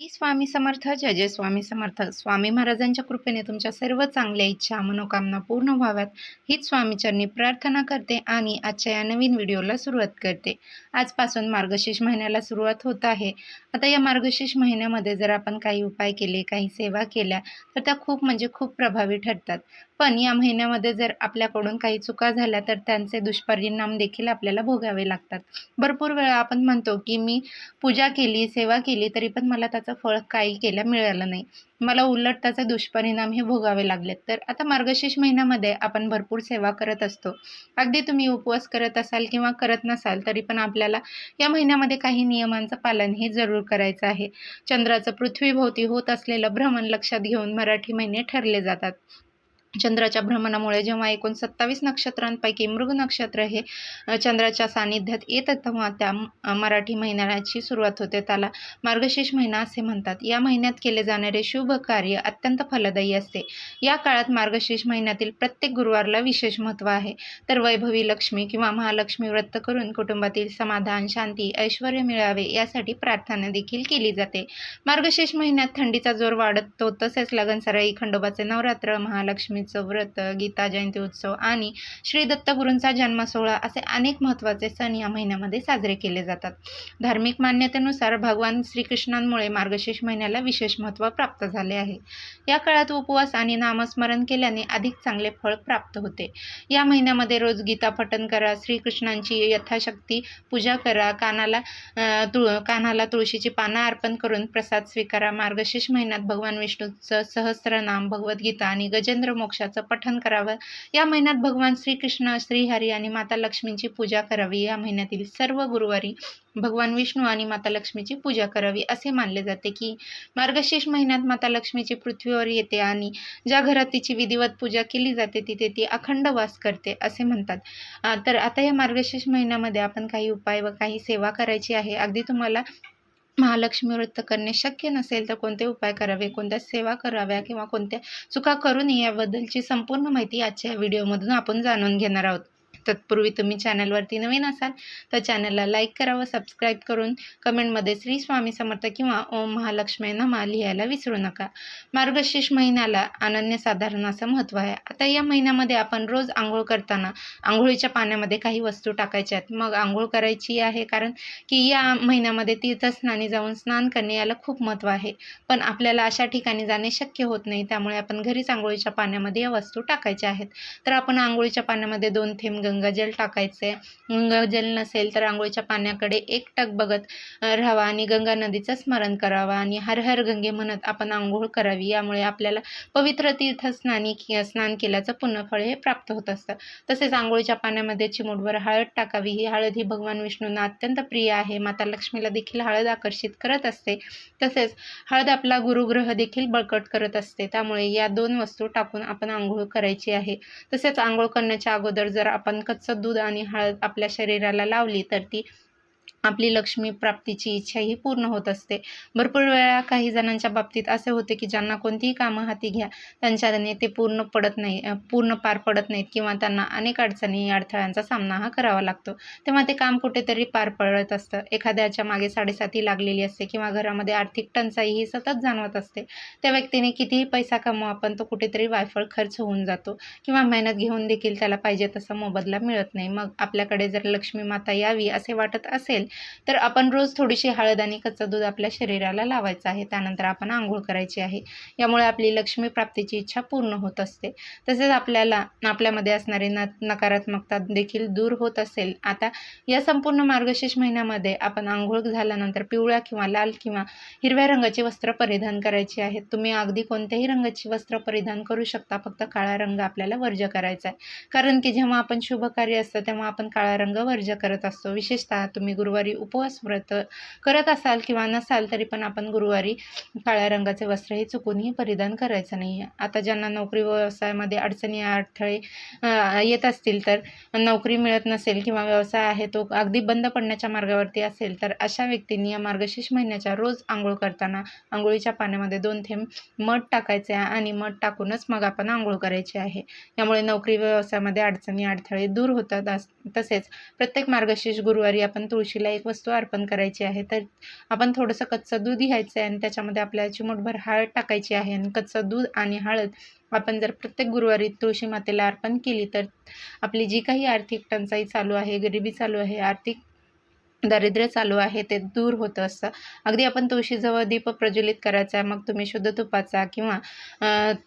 मी स्वामी समर्थ जय जय स्वामी समर्थ. स्वामी महाराजांच्या कृपेने तुमच्या सर्व चांगल्या इच्छा मनोकामना पूर्ण व्हाव्यात. हीच स्वामीचरणी प्रार्थना करते आणि आजच्या या नवीन व्हिडिओला सुरुवात करते. आजपासून मार्गशीर्ष महिन्याला सुरुवात होत आहे. आता या मार्गशीर्ष महिन्यामध्ये जर आपण काही उपाय केले काही सेवा केल्या तर त्या खूप म्हणजे खूप प्रभावी ठरतात. पण या महिन्यामध्ये जर आपल्याकडून काही चुका झाल्या तर त्यांचे दुष्परिणाम देखील आपल्याला भोगावे लागतात. भरपूर वेळा आपण म्हणतो की मी पूजा केली सेवा केली तरी पण मला त्याचं फळ काही केल्या मिळालं नाही. मला उलट त्याचे दुष्परिणाम हे भोगावे लागलेत. तर आता मार्गशीर्ष महिन्यामध्ये आपण भरपूर सेवा करत असतो. अगदी तुम्ही उपवास करत असाल किंवा करत नसाल तरी पण आपल्याला या महिन्यामध्ये काही नियमांचं पालन हे जरूर करायचं आहे. चंद्राचं पृथ्वीभोवती होत असलेलं भ्रमण लक्षात घेऊन मराठी महिने ठरले जातात. चंद्राच्या भ्रमणामुळे जेव्हा एकूण सत्तावीस नक्षत्रांपैकी मृग नक्षत्र हे चंद्राच्या सानिध्यात येत तेव्हा त्या मराठी महिन्याची सुरुवात होते. त्याला मार्गशीर्ष महिना असे म्हणतात. या महिन्यात केले जाणारे शुभ कार्य अत्यंत फलदायी असते. या काळात मार्गशीर्ष महिन्यातील प्रत्येक गुरुवारला विशेष महत्त्व आहे. तर वैभवी लक्ष्मी किंवा महालक्ष्मी व्रत करून कुटुंबातील समाधान शांती ऐश्वर मिळावे यासाठी प्रार्थना देखील केली जाते. मार्गशीर्ष महिन्यात थंडीचा जोर वाढतो. तसेच लगनसराई खंडोबाचे नवरात्र महालक्ष्मी व्रत गीता जयंती उत्सव आणि श्री दत्तगुरूंचा जन्म सोहळा असे अनेक महत्त्वाचे सण या महिन्यामध्ये साजरे केले जातात. धार्मिक मान्यतेनुसार भगवान श्रीकृष्णांमुळे मार्गशीर्ष महिन्याला विशेष महत्त्व प्राप्त झाले आहे. या काळात उपवास आणि नामस्मरण केल्याने अधिक चांगले फळ प्राप्त होते. या महिन्यामध्ये रोज गीता पठण करा श्रीकृष्णांची यथाशक्ती पूजा करा कानाला तुळ कानाला तुळशीची पानं अर्पण करून प्रसाद स्वीकारा. मार्गशीर्ष महिन्यात भगवान विष्णूचं सहस्रनाम भगवद्गीता आणि गजेंद्र मोक्ष मोक्षाचं पठण करावं. या महिन्यात भगवान श्रीकृष्ण श्रीहरी आणि माता लक्ष्मीची पूजा करावी. या महिन्यातील सर्व गुरुवारी भगवान विष्णू आणि माता लक्ष्मीची पूजा करावी असे मानले जाते की मार्गशीर्ष महिन्यात माता लक्ष्मीची पृथ्वीवर येते आणि ज्या घरात तिची विधिवत पूजा केली जाते तिथे ती अखंड वास करते असे म्हणतात. तर आता या मार्गशीर्ष महिन्यामध्ये आपण काही उपाय व काही सेवा करायची आहे. अगदी तुम्हाला महालक्ष्मी व्रत करणे शक्य नसेल तर कोणते उपाय करावे? कोणत्या सेवा कराव्या? किंवा कोणत्या चुका करू नये याबद्दलची संपूर्ण माहिती आजच्या व्हिडिओमधून आपण जाणून घेणार आहोत. तत्पूर्वी तुम्ही चॅनलवरती नवीन असाल तर चॅनलला लाईक करावं सबस्क्राईब करून कमेंटमध्ये श्री स्वामी समर्थ किंवा ओम महालक्ष्मी नमा लिहायला विसरू नका. मार्गशीर्ष महिन्याला अनन्यसाधारण असं महत्त्व आहे. आता या महिन्यामध्ये आपण रोज आंघोळ करताना आंघोळीच्या पाण्यामध्ये काही वस्तू टाकायच्या आहेत. मग आंघोळ करायची आहे कारण की या महिन्यामध्ये तीर्थस्नानी जाऊन स्नान करणे याला खूप महत्त्व आहे. पण आपल्याला अशा ठिकाणी जाणे शक्य होत नाही त्यामुळे आपण घरीच आंघोळीच्या पाण्यामध्ये या वस्तू टाकायच्या आहेत. तर आपण आंघोळीच्या पाण्यामध्ये दोन थेंब गंगाजल टाकायचे. गंगाजल नसेल तर आंघोळीच्या पाण्याकडे एक टक बघत राहावा आणि गंगा नदीचं स्मरण करावं आणि हर हर गंगे म्हणत आपण आंघोळ करावी. यामुळे आपल्याला पवित्र तीर्थस्नानी स्नान केल्याचं पुण्यफळ हे प्राप्त होत असतं. तसेच आंघोळीच्या पाण्यामध्ये चिमूटभर हळद टाकावी. ही हळद ही भगवान विष्णूंना अत्यंत प्रिय आहे. माता लक्ष्मीला देखील हळद आकर्षित करत असते. तसेच हळद आपला गुरुग्रह देखील बळकट करत असते. त्यामुळे या दोन वस्तू टाकून आपण आंघोळ करायची आहे. तसेच आंघोळ करण्याच्या अगोदर जर आपण कच्चं दूध आणि हळद आपल्या शरीराला लावली तर ती आपली लक्ष्मी प्राप्तीची इच्छा ही पूर्ण होत असते. भरपूर वेळा काही जणांच्या बाबतीत असे होते की ज्यांना कोणतीही कामं हाती घ्या त्यांच्याने ते पूर्ण पडत नाही पूर्ण पार पडत नाहीत किंवा त्यांना अनेक अडचणी अडथळ्यांचा सामना हा करावा लागतो. तेव्हा ते काम कुठेतरी पार पडत असतं. एखाद्याच्या मागे साडेसाती लागलेली असते किंवा घरामध्ये आर्थिक टंचाई ही सतत जाणवत असते. त्या व्यक्तीने कितीही पैसा कमवा आपण तो कुठेतरी वायफळ खर्च होऊन जातो किंवा मेहनत घेऊन देखील त्याला पाहिजे तसा मोबदला मिळत नाही. मग आपल्याकडे जर लक्ष्मी माता यावी असे वाटत असेल तर आपण रोज थोडीशी हळद आणि कच्चा दूध आपल्या शरीराला लावायचं आहे. त्यानंतर आपण आंघोळ करायची आहे. यामुळे आपली लक्ष्मी प्राप्तीची इच्छा पूर्ण होत असते. तसेच आपल्याला आपल्यामध्ये असणारी न नकारात्मकता देखील दूर होत असेल. आता या संपूर्ण मार्गशीर्ष महिन्यामध्ये आपण आंघोळ झाल्यानंतर पिवळ्या किंवा लाल किंवा हिरव्या रंगाची वस्त्र परिधान करायची आहेत. तुम्ही अगदी कोणत्याही रंगाची वस्त्र परिधान करू शकता. फक्त काळा रंग आपल्याला वर्ज करायचा आहे. कारण की जेव्हा आपण शुभ कार्य असतं तेव्हा आपण काळा रंग वर्ज करत असतो. विशेषतः तुम्ही गुरुवारी गुरुवारी उपवास व्रत करत असाल किंवा नसाल तरी पण आपण गुरुवारी काळ्या रंगाचे वस्त्र हे चुकूनही परिधान करायचं नाही आता ज्यांना नोकरी व्यवसायामध्ये अडचणी अडथळे येत असतील तर नोकरी मिळत नसेल किंवा व्यवसाय आहे तो अगदी बंद पडण्याच्या मार्गावरती असेल तर अशा व्यक्तींनी या मार्गशीर्ष महिन्याच्या रोज आंघोळ करताना आंघोळीच्या पाण्यामध्ये दोन थेंब मध टाकायचे आहे आणि मध टाकूनच मग आपण आंघोळ करायची आहे. यामुळे नोकरी व्यवसायामध्ये अडचणी अडथळे दूर होतात. तसेच प्रत्येक मार्गशीर्ष गुरुवारी आपण तुळशीला एक वस्तू अर्पण करायची आहे. तर आपण थोडंसं कच्चं दूध घ्यायचं आहे आणि त्याच्यामध्ये आपल्याला चिमूटभर हळद टाकायची आहे आणि कच्चं दूध आणि हळद आपण जर प्रत्येक गुरुवारी तुळशी मातेला अर्पण केली तर आपली जी काही आर्थिक टंचाई चालू आहे गरिबी चालू आहे आर्थिक दारिद्र्य चालू आहे ते दूर होतं असतं. अगदी आपण तुळशीजवळ दीप प्रज्वलित करायचा मग तुम्ही शुद्ध तुपाचा किंवा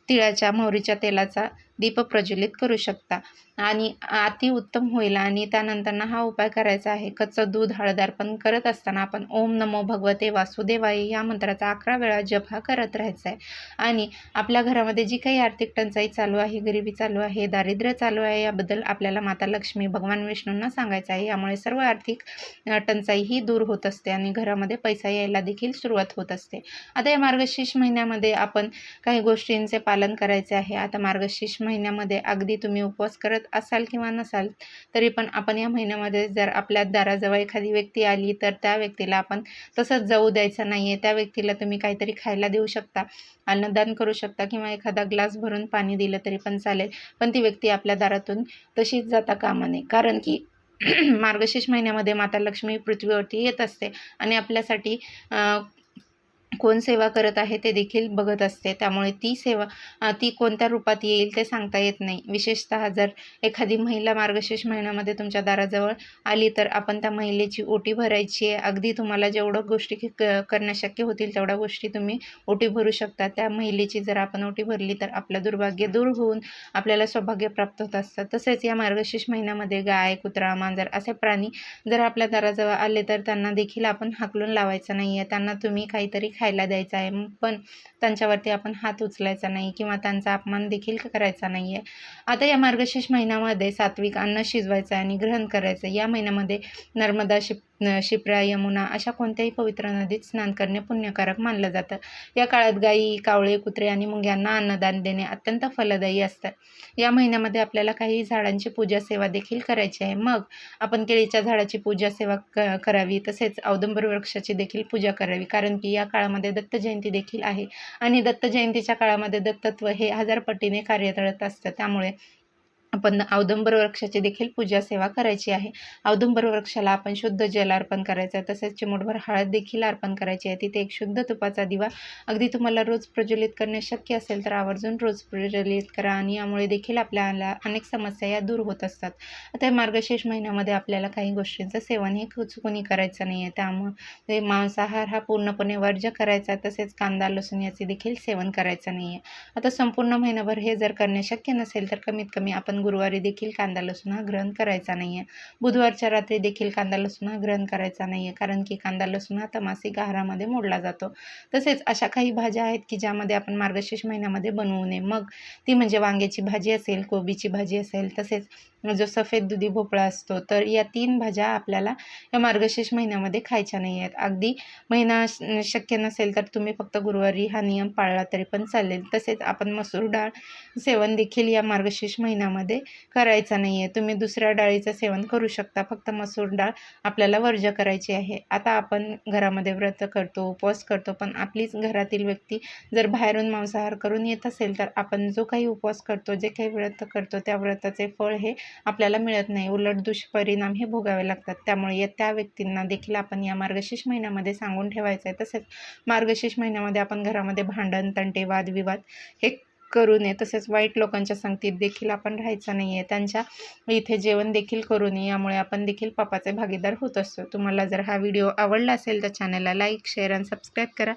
तिळाच्या मोहरीच्या तेलाचा दीप प्रज्वलित करू शकता. आणि अति उत्तम होईल. आणि त्यानंतर हा उपाय करायचा आहे. कच्चं दूध हळद अर्पण करत असताना आपण ओम नमो भगवते वासुदेवाई या मंत्राचा अकरा वेळा जप हा करत राहायचा आहे आणि आपल्या घरामध्ये जी काही आर्थिक टंचाई चालू आहे गरिबी चालू आहे दारिद्र्य चालू आहे याबद्दल आपल्याला माता लक्ष्मी भगवान विष्णूंना सांगायचं आहे. यामुळे सर्व आर्थिक टंचाई ही दूर होत असते आणि घरामध्ये पैसा यायला देखील सुरुवात होत असते. आता या मार्गशीर्ष महिन्यामध्ये आपण काही गोष्टींचे पालन करायचे आहे. आता मार्गशीर्ष महिन्यामध्ये अगदी तुम्ही उपवास करत असाल किंवा नसाल तरी पण आपण या महिन्यामध्ये जर आपल्या दाराजवळ एखादी व्यक्ती आली तर त्या व्यक्तीला आपण तसंच जाऊ द्यायचं नाही आहे त्या व्यक्तीला तुम्ही काहीतरी खायला देऊ शकता अन्नदान करू शकता किंवा एखादा ग्लास भरून पाणी दिलं तरी पण चालेल. पण ती व्यक्ती आपल्या दारातून तशीच जाता कामा नये. कारण की मार्गशीर्ष महिन्यामध्ये माता लक्ष्मी पृथ्वीवरती येत असते आणि आपल्यासाठी कोण सेवा करत आहे ते देखील बघत असते. त्यामुळे ती सेवा ती कोणत्या रूपात येईल ते सांगता येत नाही. विशेषतः जर एखादी महिला मार्गशीर्ष महिन्यामध्ये तुमच्या दाराजवळ आली तर आपण त्या महिलेची ओटी भरायची आहे. अगदी तुम्हाला जेवढं गोष्टी क करणं शक्य होतील तेवढ्या गोष्टी तुम्ही ओटी भरू शकता. त्या महिलेची जर आपण ओटी भरली तर आपलं दुर्भाग्य दूर होऊन आपल्याला सौभाग्य प्राप्त होत असतं. तसेच या मार्गशीर्ष महिन्यामध्ये गाय कुत्रा मांजर असे प्राणी जर आपल्या दाराजवळ आले तर त्यांना देखील आपण हाकलून लावायचं नाही आहे त्यांना तुम्ही काहीतरी खायला द्यायचा आहे. पण त्यांच्यावरती आपण हात उचलायचा नाही किंवा त्यांचा अपमान देखील करायचा नाही आहे आता या मार्गशीर्ष महिन्यामध्ये सात्विक अन्न शिजवायचं आहे आणि ग्रहण करायचं. या महिन्यामध्ये नर्मदा शिप शिप्रा यमुना अशा कोणत्याही पवित्र नदीत स्नान करणे पुण्यकारक मानलं जातं. या काळात गायी कावळे कुत्रे आणि मुंग्यांना अन्नदान देणे अत्यंत फलदायी असतं. या महिन्यामध्ये आपल्याला काही झाडांची पूजा सेवा देखील करायची आहे. मग आपण केळीच्या झाडाची पूजा सेवा क करावी. तसेच औदंबर वृक्षाची देखील पूजा करावी. कारण की या काळामध्ये दत्त जयंती देखील आहे. आणि दत्त जयंतीच्या काळामध्ये दत्तत्व हे हजारपटीने कार्य कार्यरत असतं. त्यामुळे आपण औदंबर वृक्षाची देखील पूजा सेवा करायची आहे. औदुंबर वृक्षाला आपण शुद्ध जल अर्पण करायचं आहे. तसेच चिमूटभर हळद देखील अर्पण करायची आहे. तिथे एक शुद्ध तुपाचा दिवा अगदी तुम्हाला रोज प्रज्वलित करणे शक्य असेल तर आवर्जून रोज प्रज्वलित करा आणि यामुळे देखील आपल्याला अनेक समस्या या दूर होत असतात. आता मार्गशीर्ष महिन्यामध्ये आपल्याला काही गोष्टींचं सेवन हे चुकूनही करायचं नाही आहे त्यामुळे मांसाहार हा पूर्णपणे वर्ज्य करायचा तसेच कांदा लसूण याचे देखील सेवन करायचं नाही आहे आता संपूर्ण महिनाभर हे जर करणे शक्य नसेल तर कमीत कमी आपण गुरुवारी देखील कांदा लसूण हा ग्रहण करायचा नाही आहे बुधवारच्या रात्री देखील कांदा लसूण हा ग्रहण करायचा नाही आहे कारण की कांदा लसूण हा तमासिक आहारामध्ये मोडला जातो. तसेच अशा काही भाज्या आहेत की ज्यामध्ये आपण मार्गशीर्ष महिन्यामध्ये बनवू नये. मग ती म्हणजे वांग्याची भाजी असेल कोबीची भाजी असेल तसेच जो सफेद दुधी भोपळा असतो तर या तीन भाज्या आपल्याला या मार्गशीर्ष महिन्यामध्ये खायच्या नाही आहेत अगदी महिना शक्य नसेल तर तुम्ही फक्त गुरुवारी हा नियम पाळला तरी पण चालेल. तसेच आपण मसूर डाळ सेवन देखील या मार्गशीर्ष महिन्यामध्ये करायचा नाही आहे तुम्ही दुसऱ्या डाळीचं सेवन करू शकता. फक्त मसूर डाळ आपल्याला वर्ज करायची आहे. आता आपण घरामध्ये व्रत करतो उपवास करतो पण आपलीच घरातील व्यक्ती जर बाहेरून मांसाहार करून येत असेल तर आपण जो काही उपवास करतो जे काही व्रत करतो त्या व्रताचे फळ हे आपल्याला मिळत नाही. उलट दुष्परिणाम हे भोगावे लागतात. त्यामुळे त्या व्यक्तींना देखील आपण या मार्गशीर्ष महिन्यामध्ये सांगून ठेवायचं आहे तसेच मार्गशीर्ष महिन्यामध्ये आपण घरामध्ये भांडण तंटे वादविवाद हे करू नये. तसेच वाईट लोकांच्या संगतीत देखील आपण राहायचं नाही आहे त्यांच्या इथे जेवण देखील करू नये. यामुळे आपण देखील पापाचे भागीदार होत असतो. तुम्हाला जर हा व्हिडिओ आवडला असेल तर चॅनलला लाईक शेअर आणि सबस्क्राईब करा.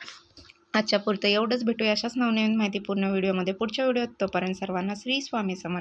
आजच्या पुरतं एवढंच भेटूया. अशाच नवनवीन माहितीपूर्ण व्हिडिओमध्ये पुढच्या व्हिडिओत. तोपर्यंत सर्वांना श्री स्वामी समर्थ.